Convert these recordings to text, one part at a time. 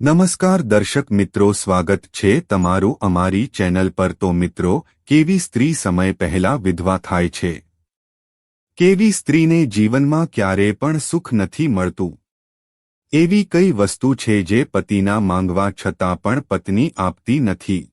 નમસ્કાર દર્શક મિત્રો, સ્વાગત છે તમારું અમારી ચેનલ પર. તો મિત્રો, કેવી સ્ત્રી સમય પહેલા વિધવા થાય છે? કેવી સ્ત્રીને જીવનમાં ક્યારે પણ સુખ નથી મળતું? એવી કઈ વસ્તુ છે જે પતિના માંગવા છતાં પણ પત્ની આપતી નથી?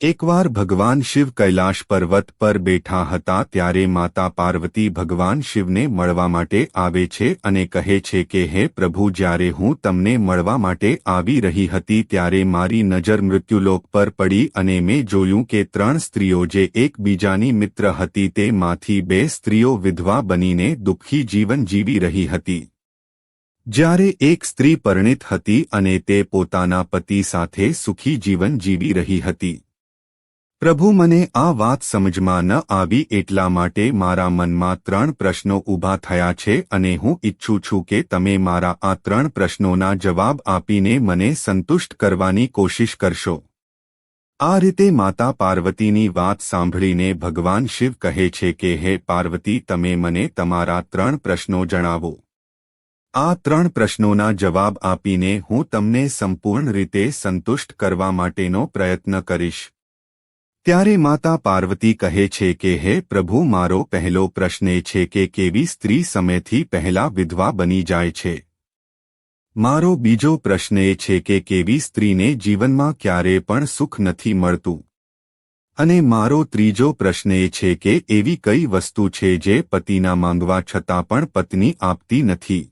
એકવાર ભગવાન શિવ કૈલાશ પર્વત પર બેઠા હતા ત્યારે માતા પાર્વતી ભગવાન શિવને મળવા માટે આવે છે અને કહે છે કે, હે પ્રભુ, જ્યારે હું તમને મળવા માટે આવી રહી હતી ત્યારે મારી નજર મૃત્યુલોક પર પડી અને મેં જોયું કે ત્રણ સ્ત્રીઓ જે એકબીજાની મિત્ર હતી તેમાંથી બે સ્ત્રીઓ વિધવા બનીને દુઃખી જીવન જીવી રહી હતી. જ્યારે એક સ્ત્રી પરિણિત હતી અને તે પોતાના પતિ સાથે સુખી જીવન જીવી રહી હતી. પ્રભુ મને આ વાત સમજમાં ન આવી એટલા માટે મારા મનમાં ત્રણ પ્રશ્નો ઊભા થયા છે અને હું ઈચ્છું છું કે તમે મારા આ ત્રણ પ્રશ્નોના જવાબ આપીને મને સંતુષ્ટ કરવાની કોશિશ કરશો. આ રીતે માતા પાર્વતીની વાત સાંભળીને ભગવાન શિવ કહે છે કે, હે પાર્વતી, તમે મને તમારા ત્રણ પ્રશ્નો જણાવો. આ ત્રણ પ્રશ્નોના જવાબ આપીને હું તમને સંપૂર્ણ રીતે સંતુષ્ટ કરવા માટેનો પ્રયત્ન કરીશ. ત્યારે માતા પાર્વતી કહે છે કે, હે પ્રભુ, મારો પહેલો પ્રશ્ન એ છે કે કેવી સ્ત્રી સમયથી પહેલા વિધવા બની જાય છે? મારો બીજો પ્રશ્ન એ છે કે કેવી સ્ત્રીને જીવનમાં ક્યારે પણ સુખ નથી મળતું? અને મારો ત્રીજો પ્રશ્ન એ છે કે એવી કઈ વસ્તુ છે જે પતિના માંગવા છતાં પણ પત્ની આપતી નથી?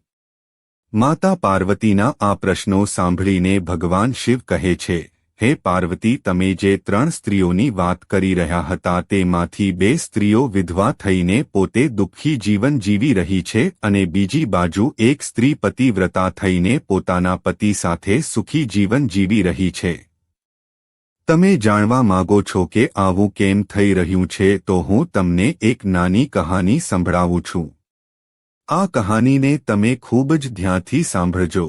માતા પાર્વતીના આ પ્રશ્નો સાંભળીને ભગવાન શિવ કહે છે હે પાર્વતી, તમે જે ત્રણ સ્ત્રીઓની વાત કરી રહ્યા હતા તેમાંથી બે સ્ત્રીઓ વિધવા થઈને પોતે દુઃખી જીવન જીવી રહી છે અને બીજી બાજુ એક સ્ત્રી પતિવ્રતા થઈને પોતાના પતિ સાથે સુખી જીવન જીવી રહી છે. તમે જાણવા માગો છો કે આવું કેમ થઈ રહ્યું છે તો હું તમને એક નાની કહાની સંભળાવું છું. આ કહાનીને તમે ખૂબ જ ધ્યાનથી સાંભળજો.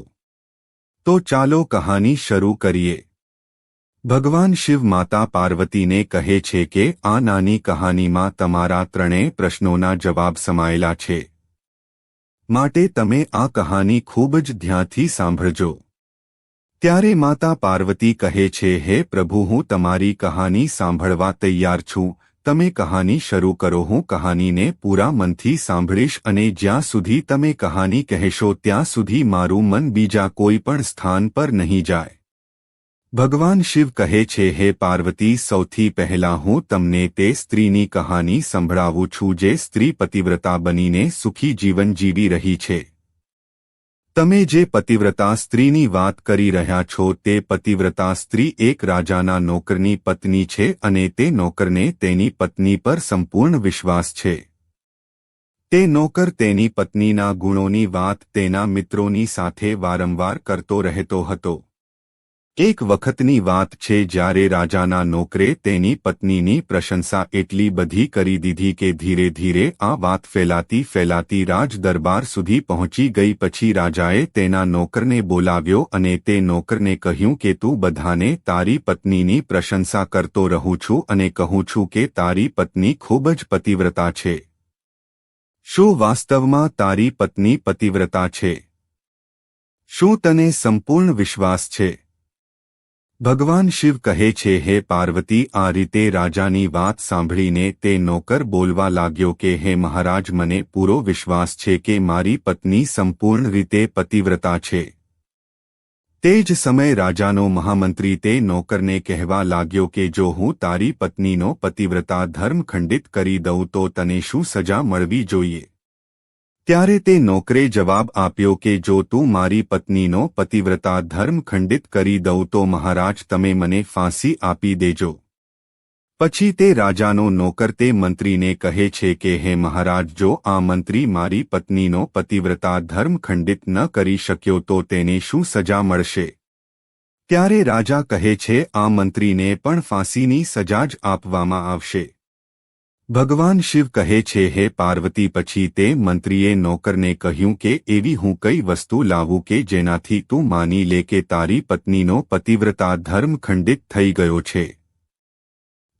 તો ચાલો કહાની શરૂ કરીએ. ભગવાન શિવ માતા પાર્વતીને કહે છે કે, આ નાની કહાનીમાં તમારા ત્રણેય પ્રશ્નોના જવાબ સમાયેલા છે. માટે તમે આ કહાની ખૂબ જ ધ્યાનથી સાંભળજો. ત્યારે માતા પાર્વતી કહે છે, હે પ્રભુ, હું તમારી કહાની સાંભળવા તૈયાર છું. તમે કહાની શરૂ કરો, હું કહાનીને પૂરા મનથી સાંભળીશ અને જ્યાં સુધી તમે કહાની કહેશો, ત્યાં સુધી મારું મન બીજા કોઈ પણ સ્થાન પર નહીં જાય. ભગવાન શિવ કહે છે, હે પાર્વતી, સૌથી પહેલા હું તમને તે સ્ત્રીની કહાની સંભળાવું છું જે સ્ત્રી પતિવ્રતા બનીને સુખી જીવન જીવી રહી છે. તમે જે પતિવ્રતા સ્ત્રીની વાત કરી રહ્યા છો તે પતિવ્રતા સ્ત્રી એક રાજાના નોકરની પત્ની છે અને તે નોકરને તેની પત્ની પર સંપૂર્ણ વિશ્વાસ છે. તે નોકર તેની પત્નીના ગુણોની વાત તેના મિત્રોની સાથે વારંવાર કરતો રહેતો હતો. એક વખતની વાત છે જ્યારે રાજાના નોકરે તેની પત્નીની પ્રશંસા એટલી બધી કરી દીધી કે ધીરે ધીરે આ વાત ફેલાતી ફેલાતી રાજ દરબાર સુધી પહોંચી ગઈ. પછી રાજાએ તેના નોકરને બોલાવ્યો અને તે નોકરને કહ્યું કે તું બધાને તારી પત્નીની પ્રશંસા કરતો રહું છું અને કહું છું કે તારી પત્ની ખૂબ જ પતિવ્રતા છે. શું વાસ્તવમાં તારી પત્ની પતિવ્રતા છે? શું તને સંપૂર્ણ વિશ્વાસ છે? ભગવાન શિવ કહે છે, હે પાર્વતી, આ રીતે રાજાની વાત સાંભળીને તે નોકર બોલવા લાગ્યો કે, હે મહારાજ, મને પૂરો વિશ્વાસ છે કે મારી પત્ની સંપૂર્ણ રીતે પતિવ્રતા છે. તે જ સમય રાજાનો મહામંત્રી તે નોકરને કહેવા લાગ્યો કે, જો હું તારી પત્નીનો પતિવ્રતા ધર્મ ખંડિત કરી દઉં તો તને શું સજા મળવી જોઈએ? ત્યારે તે નોકરે જવાબ આપ્યો કે જો તું મારી પત્નીનો પતિવ્રતા ધર્મ ખંડિત કરી દઉં તો મહારાજ તમે મને ફાંસી આપી દેજો. પછી તે રાજાનો નોકર તે મંત્રીને કહે છે કે, હે મહારાજ, જો આ મંત્રી મારી પત્નીનો પતિવ્રતા ધર્મ ખંડિત ન કરી શક્યો તો તેને શું સજા મળશે? ત્યારે રાજા કહે છે, આ મંત્રીને પણ ફાંસીની સજા જ આપવામાં આવશે. ભગવાન શિવ કહે છે, હે પાર્વતી, પછી તે મંત્રીએ નોકરને કહ્યું કે, એવી હું કઈ વસ્તુ લાવું કે જેનાથી તું માની લે કે તારી પત્નીનો પતિવ્રતા ધર્મ ખંડિત થઈ ગયો છે.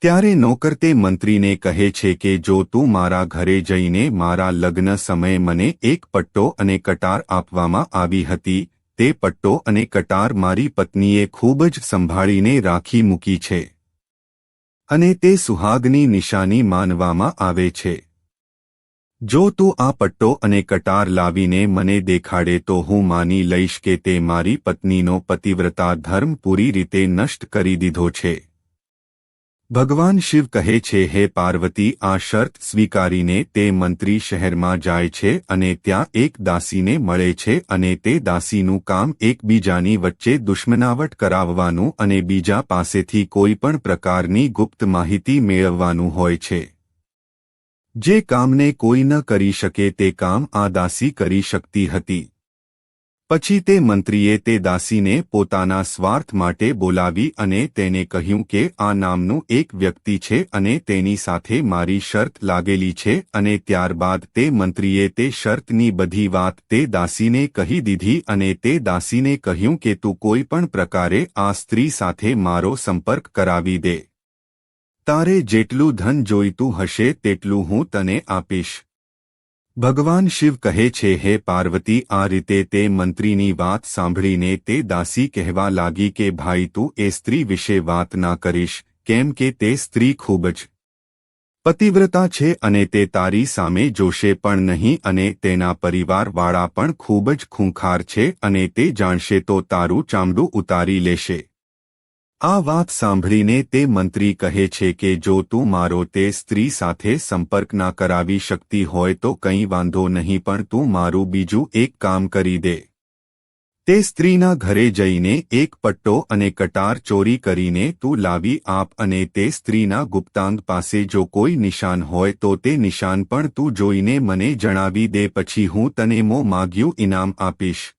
ત્યારે નોકર તે મંત્રીને કહે છે કે, જો તું મારા ઘરે જઈને મારા લગ્ન સમયે મને એક પટ્ટો અને કટાર આપવામાં આવી હતી, તે પટ્ટો અને કટાર મારી પત્નીએ ખૂબ જ સંભાળીને રાખી મૂકી છે. અને તે સુહાગની નિશાની માનવામાં આવે છે. જો તું આ પટ્ટો અને કટાર લાવીને મને દેખાડે તો હું માની લઈશ કે તે મારી પત્નીનો પતિવ્રતા ધર્મ પૂરી રીતે નષ્ટ કરી દીધો છે. ભગવાન શિવ કહે છે, હે પાર્વતી, આ શર્ત સ્વીકારીને તે મંત્રી શહેરમાં જાય છે અને ત્યાં એક દાસીને મળે છે અને તે દાસીનું કામ એકબીજાની વચ્ચે દુશ્મનાવટ કરાવવાનું અને બીજા પાસેથી કોઈ પણ પ્રકારની ગુપ્ત માહિતી મેળવવાનું હોય છે. જે કામને કોઈ ન કરી શકે તે કામ આ દાસી કરી શકતી હતી. પછી તે મંત્રીએ તે દાસીને પોતાના સ્વાર્થ માટે બોલાવી અને તેને કહ્યું કે, આ નામનું એક વ્યક્તિ છે અને તેની સાથે મારી શરત લાગેલી છે અને ત્યારબાદ તે મંત્રીએ તે શરતની બધી વાત તે દાસીને કહી દીધી અને તે દાસીને કહ્યું કે, તું કોઈ પણ પ્રકારે આ સ્ત્રી સાથે મારો સંપર્ક કરાવી દે. તારે જેટલું ધન જોઈતું હશે તેટલું હું તને આપીશ. ભગવાન શિવ કહે છે, હે પાર્વતી, આ રીતે તે મંત્રીની વાત સાંભળીને તે દાસી કહેવા લાગી કે, ભાઈ, તું એ સ્ત્રી વિશે વાત ના કરીશ, કેમ કે તે સ્ત્રી ખૂબ જ પતિવ્રતા છે અને તે તારી સામે જોશે પણ નહીં અને તેના પરિવારવાળા પણ ખૂબ જ ખૂંખાર છે અને તે જાણશે તો તારું ચામડું ઉતારી લેશે. આ વાત સાંભળીને તે મંત્રી કહે છે કે જો તું મારો તે સ્ત્રી સાથે સંપર્ક ના કરાવી શકતી હોય તો કંઈ વાંધો નહીં, પણ તું મારું બીજું એક કામ કરી દે. તે સ્ત્રીના ઘરે જઈને એક પટ્ટો અને કટાર ચોરી કરીને તું લાવી આપ અને તે સ્ત્રીના ગુપ્તાંગ પાસે જો કોઈ નિશાન હોય તો તે નિશાન પણ તું જોઈને મને જણાવી દે, પછી હું તને મો માગ્યું ઇનામ આપીશ.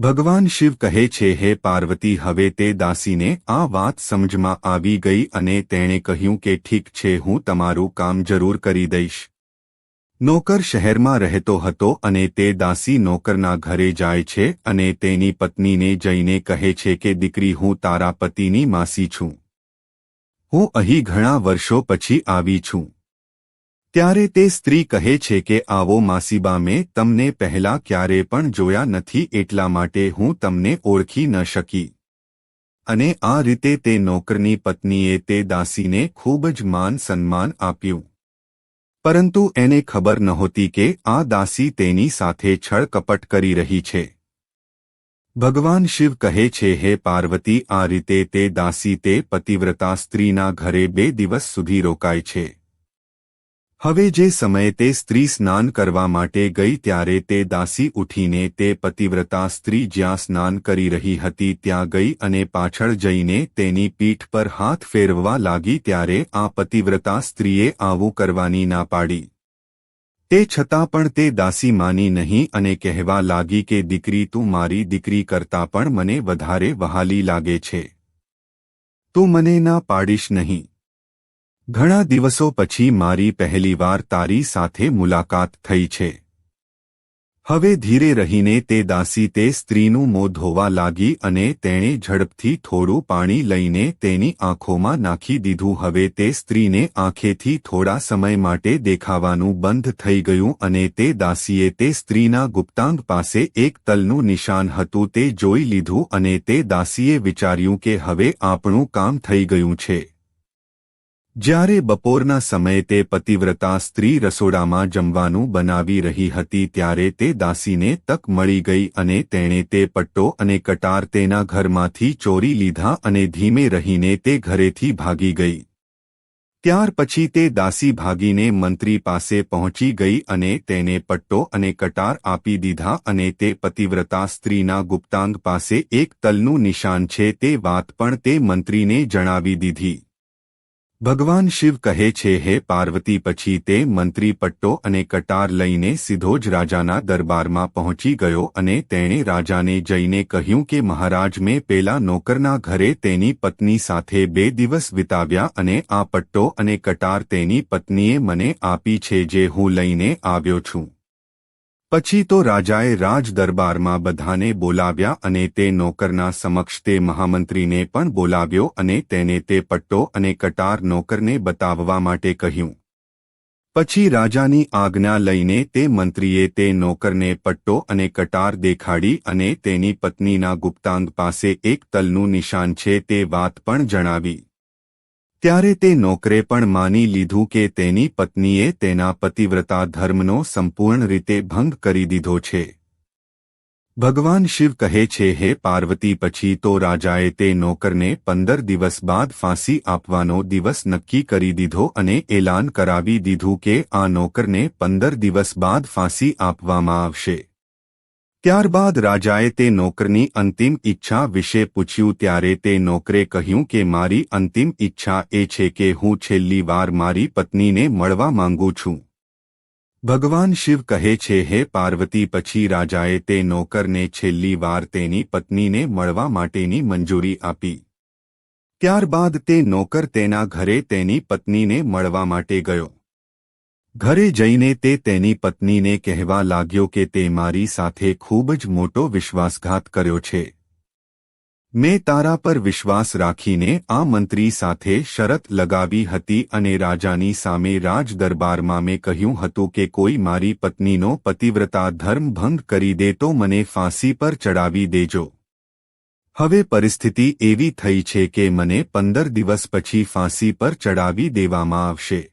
ભગવાન શિવ કહે છે, હે પાર્વતી, હવે તે દાસીને આ વાત સમજમાં આવી ગઈ અને તેણે કહ્યું કે ઠીક છે, હું તમારું કામ જરૂર કરી દઈશ. નોકર શહેરમાં રહેતો હતો અને તે દાસી નોકરના ઘરે જાય છે અને તેની પત્નીને જઈને કહે છે કે, દીકરી, હું તારા પતિની માસી છું. હું અહીં ઘણા વર્ષો પછી આવી છું. ત્યારે તે સ્ત્રી કહે છે કે, આવો માસીબા, મેં તમને પહેલા ક્યારે પણ જોયા નથી, એટલા માટે હું તમને ઓળખી ન શકી. અને આ રીતે તે નોકરની પત્નીએ તે દાસીને ખૂબ જ માન સન્માન આપ્યું. પરંતુ એને ખબર નહોતી કે આ દાસી તેની સાથે છળકપટ કરી રહી છે. ભગવાન શિવ કહે છે, હે પાર્વતી, આ રીતે તે દાસી તે પતિવ્રતા સ્ત્રીના ઘરે બે દિવસ સુધી રોકાય છે. હવે જે સમયે તે સ્ત્રી સ્નાન કરવા માટે ગઈ ત્યારે તે દાસી ઉઠીને તે પતિવ્રતા સ્ત્રી જ્યાં સ્નાન કરી રહી હતી ત્યાં ગઈ અને પાછળ જઈને તેની પીઠ પર હાથ ફેરવવા લાગી ત્યારે આ પતિવ્રતા સ્ત્રીએ આવું કરવાની ના પાડી. તે છતાં પણ તે દાસી માની નહીં અને કહેવા લાગી કે, દીકરી, તું મારી દીકરી કરતાં પણ મને વધારે વહાલી લાગે છે. તું મને ના પાડીશ નહીં. ઘણા દિવસો પછી મારી પહેલીવાર તારી સાથે મુલાકાત થઈ છે. હવે ધીરે રહીને તે દાસી તે સ્ત્રીનું મોં ધોવા લાગી અને તેણે ઝડપથી થોડું પાણી લઈને તેની આંખોમાં નાખી દીધું. હવે તે સ્ત્રીને આંખેથી થોડા સમય માટે દેખાવાનું બંધ થઈ ગયું અને તે દાસીએ તે સ્ત્રીના ગુપ્તાંગ પાસે એક તલનું નિશાન હતું તે જોઈ લીધું અને તે દાસીએ વિચાર્યું કે હવે આપણું કામ થઈ ગયું છે. જ્યારે બપોરના સમયે તે પતિવ્રતા સ્ત્રી રસોડામાં જમવાનું બનાવી રહી હતી ત્યારે તે દાસીને તક મળી ગઈ અને તેણે તે પટ્ટો અને કટાર તેના ઘરમાંથી ચોરી લીધા અને ધીમે રહીને તે ઘરેથી ભાગી ગઈ. ત્યાર પછી તે દાસી ભાગીને મંત્રી પાસે પહોંચી ગઈ અને તેને પટ્ટો અને કટાર આપી દીધા અને તે પતિવ્રતા સ્ત્રીના ગુપ્તાંગ પાસે એક તલનું નિશાન છે તે વાત પણ તે મંત્રીને જણાવી દીધી. ભગવાન શિવ કહે છે, હે પાર્વતી, પછી તે મંત્રી પટ્ટો અને કટાર લઈને સીધો જ રાજાના દરબારમાં પહોંચી ગયો અને તેણે રાજાને જઈને કહ્યું કે, મહારાજ, મેં પેલા નોકરના ઘરે તેની પત્ની સાથે બે દિવસ વિતાવ્યા અને આ પટ્ટો અને કટાર તેની પત્નીએ મને આપી છે, જે હું લઈને આવ્યો છું. પછી તો રાજાએ રાજ દરબારમાં બધાને બોલાવ્યા અને તે નોકરના સમક્ષ તે મહામંત્રીને પણ બોલાવ્યો અને તેને તે પટ્ટો અને કટાર નોકરને બતાવવા માટે કહ્યું. પછી રાજાની આજ્ઞા લઈને તે મંત્રીએ તે નોકરને પટ્ટો અને કટાર દેખાડી અને તેની પત્નીના ગુપ્તાંગ પાસે એક તલનું નિશાન છે તે વાત પણ જણાવી. ત્યારે તે નોકરે પણ માની લીધું કે તેની પત્નીએ તેના પતિવ્રતા ધર્મનો સંપૂર્ણ રીતે ભંગ કરી દીધો છે. ભગવાન શિવ કહે છે, હે પાર્વતી, પછી તો રાજાએ તે નોકરને પંદર દિવસ બાદ ફાંસી આપવાનો દિવસ નક્કી કરી દીધો અને એલાન કરાવી દીધું કે આ નોકરને પંદર દિવસ બાદ ફાંસી આપવામાં આવશે. ત્યારબાદ રાજાએ તે નોકરની અંતિમ ઈચ્છા વિશે પૂછ્યું ત્યારે તે નોકરે કહ્યું કે, મારી અંતિમ ઈચ્છા એ છે કે હું છેલ્લી વાર મારી પત્નીને મળવા માંગુ છું. ભગવાન શિવ કહે છે, હે પાર્વતી, પછી રાજાએ તે નોકરને છેલ્લી વાર તેની પત્નીને મળવા માટેની મંજૂરી આપી. ત્યારબાદ તે નોકર તેના ઘરે તેની પત્નીને મળવા માટે ગયો. ઘરે જઈને તે તેની પત્નીને કહેવા લાગ્યો કે તે મારી સાથે ખૂબ જ મોટો વિશ્વાસઘાત કર્યો છે. મેં તારા પર વિશ્વાસ રાખીને આ મંત્રી સાથે શરત લગાવી હતી અને રાજાની સામે રાજ દરબારમાં મેં કહ્યું હતું કે કોઈ મારી પત્નીનો પતિવ્રતા ધર્મ ભંગ કરી દે તો મને ફાંસી પર ચડાવી દેજો. હવે પરિસ્થિતિ એવી થઈ છે કે મને પંદર દિવસ પછી ફાંસી પર ચડાવી દેવામાં આવશે.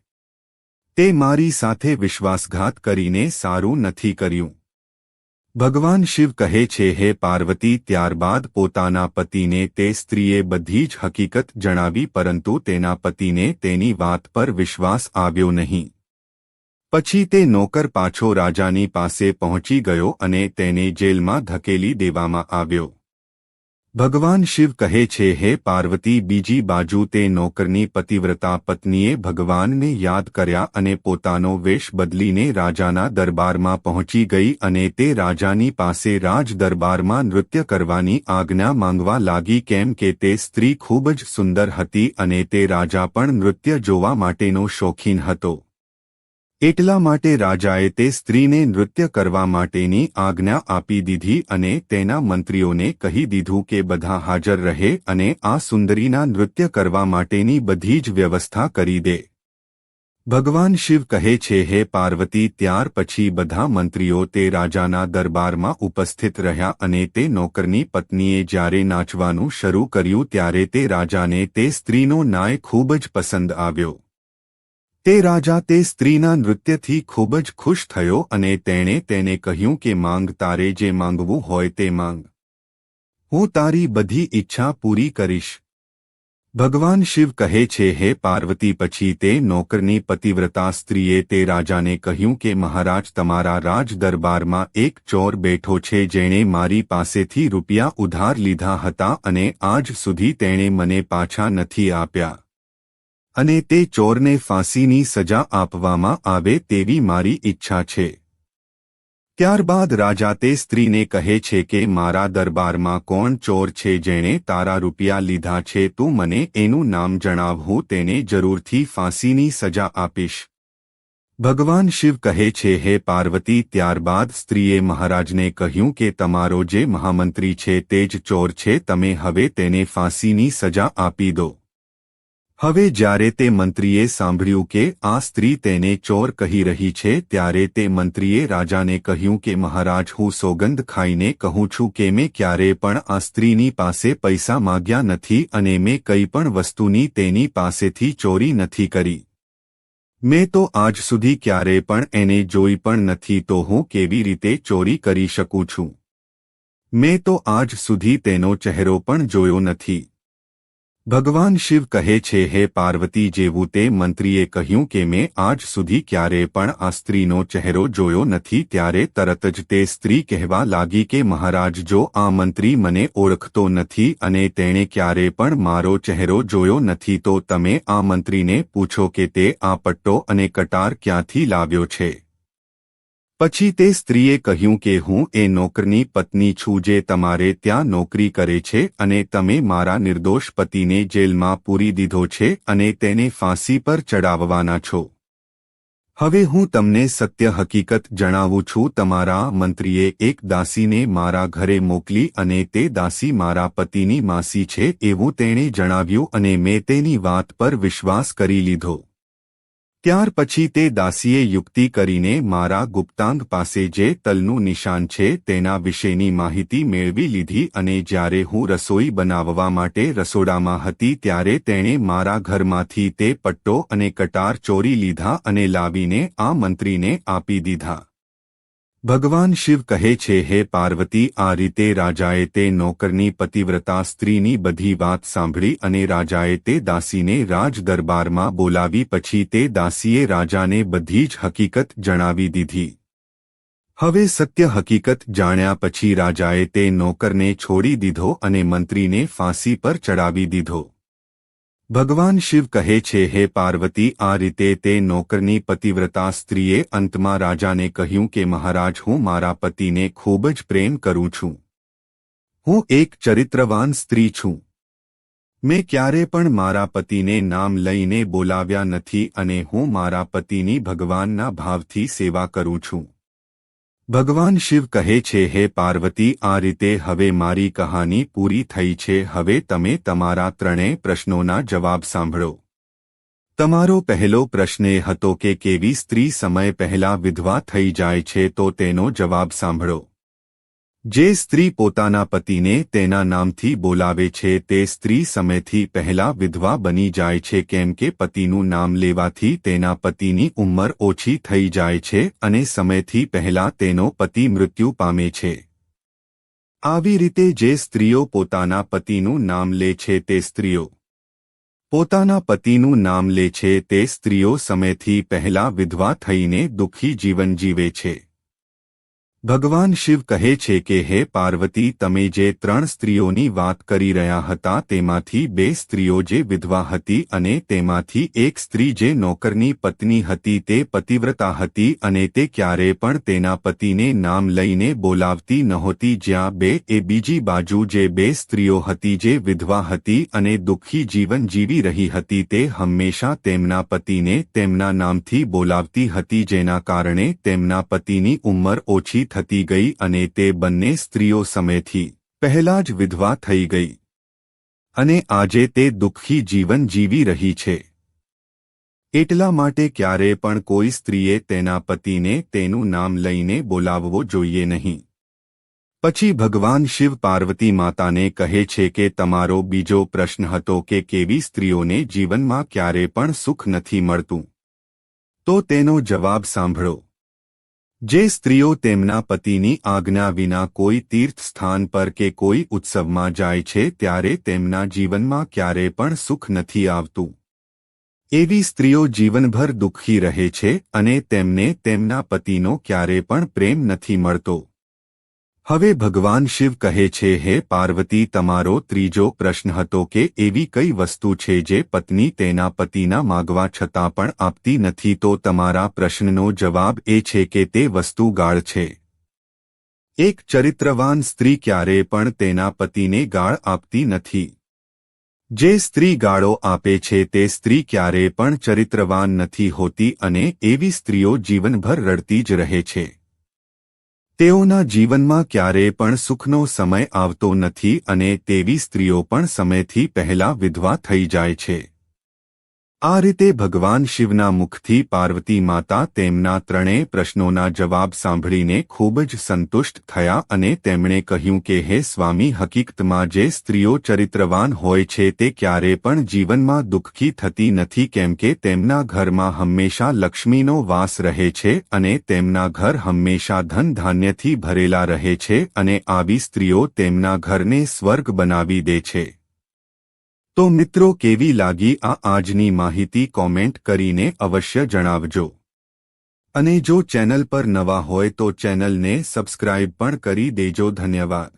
તે મારી સાથે વિશ્વાસઘાત કરીને સારું નથી કર્યું. ભગવાન શિવ કહે છે, હે પાર્વતી, ત્યારબાદ પોતાના પતિને તે સ્ત્રીએ બધી જ હકીકત જણાવી, પરંતુ તેના પતિને તેની વાત પર વિશ્વાસ આવ્યો નહીં. પછી તે નોકર પાછો રાજાની પાસે પહોંચી ગયો અને તેને જેલમાં ધકેલી દેવામાં આવ્યો. ભગવાન શિવ કહે છે, હે પાર્વતી, બીજી બાજુ તે નોકરની પતિવ્રતા પત્નીએ ભગવાનને યાદ કર્યા અને પોતાનો વેશ બદલીને રાજાના દરબારમાં પહોંચી ગઈ અને તે રાજાની પાસે રાજ દરબારમાં નૃત્ય કરવાની આજ્ઞા માંગવા લાગી, કેમ કે તે સ્ત્રી ખૂબ જ સુંદર હતી અને તે રાજા પણ નૃત્ય જોવા માટેનો શોખીન હતો. એટલા માટે રાજાએ તે સ્ત્રીને નૃત્ય કરવા માટેની આજ્ઞા આપી દીધી અને તેના મંત્રીઓને કહી દીધું કે બધા હાજર રહે અને આ સુંદરીના નૃત્ય કરવા માટેની બધી જ વ્યવસ્થા કરી દે. ભગવાન શિવ કહે છે, હે પાર્વતી, ત્યાર પછી બધા મંત્રીઓ તે રાજાના દરબારમાં ઉપસ્થિત રહ્યા અને તે નોકરની પત્નીએ જ્યારે નાચવાનું શરૂ કર્યું ત્યારે તે રાજાને તે સ્ત્રીનો નાય ખૂબ જ પસંદ આવ્યો. તે રાજા તે સ્ત્રીના નૃત્યથી ખૂબ જ ખુશ થયો અને તેણે તેને કહ્યું કે માંગ તારે જે માંગવું હોય તે માંગ. હું તારી બધી ઈચ્છા પૂરી કરીશ. ભગવાન શિવ કહે છે, હે પાર્વતી, પછી તે નોકરની પતિવ્રતા સ્ત્રીએ તે રાજાને કહ્યું કે, મહારાજ, તમારા રાજ દરબારમાં એક ચોર બેઠો છે, જેણે મારી પાસેથી રૂપિયા ઉધાર લીધા હતા અને આજ સુધી તેણે મને પાછા નથી આપ્યા. અને તે ચોરને ફાંસીની સજા આપવામાં આવે તેવી મારી ઈચ્છા છે. ત્યારબાદ રાજા તે સ્ત્રીને કહે છે કે, મારા દરબારમાં કોણ ચોર છે જેણે તારા રૂપિયા લીધા છે તું મને એનું નામ જણાવ, હું તેને જરૂરથી ફાંસીની સજા આપીશ. ભગવાન શિવ કહે છે, હે પાર્વતી, ત્યારબાદ સ્ત્રીએ મહારાજને કહ્યું કે, તમારો જે મહામંત્રી છે તે જ ચોર છે, તમે હવે તેને ફાંસીની સજા આપી દો. હવે જ્યારે તે મંત્રીએ સાંભળ્યું કે આ સ્ત્રી તેને ચોર કહી રહી છે, ત્યારે તે મંત્રીએ રાજાને કહ્યું કે, મહારાજ, હું સોગંદ ખાઈને કહું છું કે મેં ક્યારે પણ આ સ્ત્રીની પાસે પૈસા માગ્યા નથી અને મેં કંઈ પણ વસ્તુની તેની પાસેથી ચોરી નથી કરી. મેં તો આજ સુધી ક્યારે પણ એને જોઈ પણ નથી, તો હું કેવી રીતે ચોરી કરી શકું છું? મેં તો આજ સુધી તેનો ચહેરો પણ જોયો નથી. ભગવાન શિવ કહે છે, હે પાર્વતી, જેવું તે મંત્રીએ કહ્યું કે મેં આજ સુધી ક્યારે પણ આ સ્ત્રીનો ચહેરો જોયો નથી, ત્યારે તરત જ તે સ્ત્રી કહેવા લાગી કે, મહારાજ, જો આ મંત્રી મને ઓળખતો નથી અને તેણે ક્યારે પણ મારો ચહેરો જોયો નથી, તો તમે આ મંત્રીને પૂછો કે તે આ પટ્ટો અને કટાર ક્યાંથી લાવ્યો છે? પછી તે સ્ત્રીએ કહ્યું કે હું એ નોકરની પત્ની છું જે તમારે ત્યાં નોકરી કરે છે અને તમે મારા નિર્દોષ પતિને જેલમાં પૂરી દીધો છે અને તેને ફાંસી પર ચડાવવાના છો. હવે હું તમને સત્ય હકીકત જણાવું છું. તમારા મંત્રીએ એક દાસીને મારા ઘરે મોકલી અને તે દાસી મારા પતિની માસી છે એવું તેણે જણાવ્યું અને મેં તેની વાત પર વિશ્વાસ કરી લીધો. ત્યાર પછી તે દાસીએ યુક્તિ કરીને મારા ગુપ્તાંગ પાસે જે તલનું નિશાન છે તેના વિશેની માહિતી મેળવી લીધી અને જ્યારે હું રસોઈ બનાવવા માટે રસોડામાં હતી ત્યારે તેણે મારા ઘરમાંથી તે પટ્ટો અને કટાર ચોરી લીધા અને લાવીને આ મંત્રીને આપી દીધા. ભગવાન શિવ કહે છે, હે પાર્વતી, આ રીતે રાજાએ તે નોકરની પતિવ્રતા સ્ત્રીની બધી વાત સાંભળી અને રાજાએ તે દાસીને રાજ દરબારમાં બોલાવી પછી તે દાસીએ રાજાને બધી જ હકીકત જણાવી દીધી. હવે સત્ય હકીકત જાણ્યા પછી રાજાએ તે નોકરને છોડી દીધો અને મંત્રીને ફાંસી પર ચડાવી દીધો. ભગવાન શિવ કહે છે, હે પાર્વતી, આ રીતે તે નોકરની પતિવ્રતા સ્ત્રીએ અંતમાં રાજાને કહ્યું કે, મહારાજ, હું મારા પતિને ખૂબ જ પ્રેમ કરું છું. હું એક ચરિત્રવાન સ્ત્રી છું. મેં ક્યારે પણ મારા પતિને નામ લઈને બોલાવ્યા નથી અને હું મારા પતિની ભગવાનના ભાવથી સેવા કરું છું. ભગવાન શિવ કહે છે, હે પાર્વતી, આ રીતે હવે મારી કહાની પૂરી થઈ છે, હવે તમે તમારા ત્રણેય પ્રશ્નોના જવાબ સાંભળો. તમારો પહેલો પ્રશ્ન એ હતો કે કેવી સ્ત્રી સમય પહેલા વિધવા થઈ જાય છે, તો તેનો જવાબ સાંભળો. જે સ્ત્રી પોતાના પતિને તેના નામથી બોલાવે છે તે સ્ત્રી સમયથી પહેલા વિધવા બની જાય છે કેમ કે પતિનું નામ લેવાથી તેના પતિની ઉંમર ઓછી થઈ જાય છે અને સમયથી પહેલા તેનો પતિ મૃત્યુ પામે છે. આવી રીતે જે સ્ત્રીઓ પોતાના પતિનું નામ લે છે તે સ્ત્રીઓ પોતાના પતિનું નામ લે છે તે સ્ત્રીઓ સમયથી પહેલા વિધવા થઈને દુઃખી જીવન જીવે છે. ભગવાન શિવ કહે છે કે, હે પાર્વતી, તમે જે ત્રણ સ્ત્રીઓની વાત કરી રહ્યા હતા, તેમાંથી બે સ્ત્રીઓ જે વિધવા હતી અને તેમાંથી એક સ્ત્રી જે નોકરની પત્ની હતી, તે પતિવ્રતા હતી અને તે ક્યારે પણ તેના પતિને નામ લઈને બોલાવતી નહોતી, જ્યાં બે, એ બીજી બાજુ જે બે સ્ત્રીઓ હતી જે વિધવા હતી અને દુઃખી જીવન જીવી રહી હતી, તે હંમેશા તેમના પતિને તેમના નામથી બોલાવતી હતી, જેના કારણે તેમના પતિની ઉંમર ઓછી થતી ગઈ અને તે બંને સ્ત્રીઓ સમયથી પહેલા જ વિધવા થઈ ગઈ. અને આજે તે દુઃખી જીવન જીવી રહી છે. એટલા માટે ક્યારે પણ કોઈ સ્ત્રીએ તેના પતિને તેનું નામ લઈને બોલાવવો જોઈએ નહીં. પછી ભગવાન શિવ પાર્વતી માતાને કહે છે કે તમારો બીજો પ્રશ્ન હતો કે કેવી સ્ત્રીઓને જીવનમાં ક્યારે પણ સુખ નથી મળતું. તો તેનો જવાબ સાંભળો. જે સ્ત્રીઓ તેમના પતિની આજ્ઞા વિના કોઈ તીર્થ સ્થાન પર કે કોઈ ઉત્સવમાં જાય છે ત્યારે તેમના જીવનમાં ક્યારે પણ સુખ નથી આવતું. એવી સ્ત્રીઓ જીવનભર દુઃખી રહે છે અને તેમને તેમના પતિનો ક્યારે પણ પ્રેમ નથી મળતો. હવે ભગવાન શિવ કહે છે, હે પાર્વતી, તમારો ત્રીજો પ્રશ્ન હતો કે એવી કઈ વસ્તુ છે જે પત્ની તેના પતિના માગવા છતાં પણ આપતી નથી? તો તમારા પ્રશ્નનો જવાબ એ છે કે તે વસ્તુ ગાળ છે. એક ચરિત્રવાન સ્ત્રી ક્યારે પણ તેના પતિને ગાળ આપતી નથી. જે સ્ત્રી ગાળો આપે છે તે સ્ત્રી ક્યારે પણ ચરિત્રવાન નથી હોતી અને એવી સ્ત્રીઓ જીવનભર રડતી જ રહે છે. તેઓના જીવનમાં ક્યારેય પણ સુખનો સમય આવતો નથી અને તેવી સ્ત્રીઓ પણ સમયથી પહેલા વિધવા થઈ જાય છે. આ રીતે ભગવાન શિવના મુખથી પાર્વતી માતા તેમના ત્રણેય પ્રશ્નોના જવાબ સાંભળીને ખૂબ જ સંતુષ્ટ થયા અને તેમણે કહ્યું કે, હે સ્વામી, હકીકતમાં જે સ્ત્રીઓ ચરિત્રવાન હોય છે તે ક્યારે પણ જીવનમાં દુઃખી થતી નથી, કેમ કે તેમના ઘરમાં હંમેશા લક્ષ્મીનો વાસ રહે છે અને તેમના ઘર હંમેશા ધન ધાન્યથી ભરેલા રહે છે અને આવી સ્ત્રીઓ તેમના ઘરને સ્વર્ગ બનાવી દે છે. તો મિત્રો કેવી લાગી આ આજની માહિતી કોમેન્ટ કરીને અવશ્ય જણાવજો. અને જો ચેનલ પર નવા હોય તો ચેનલને સબસ્ક્રાઇબ પણ કરી દેજો, ધન્યવાદ.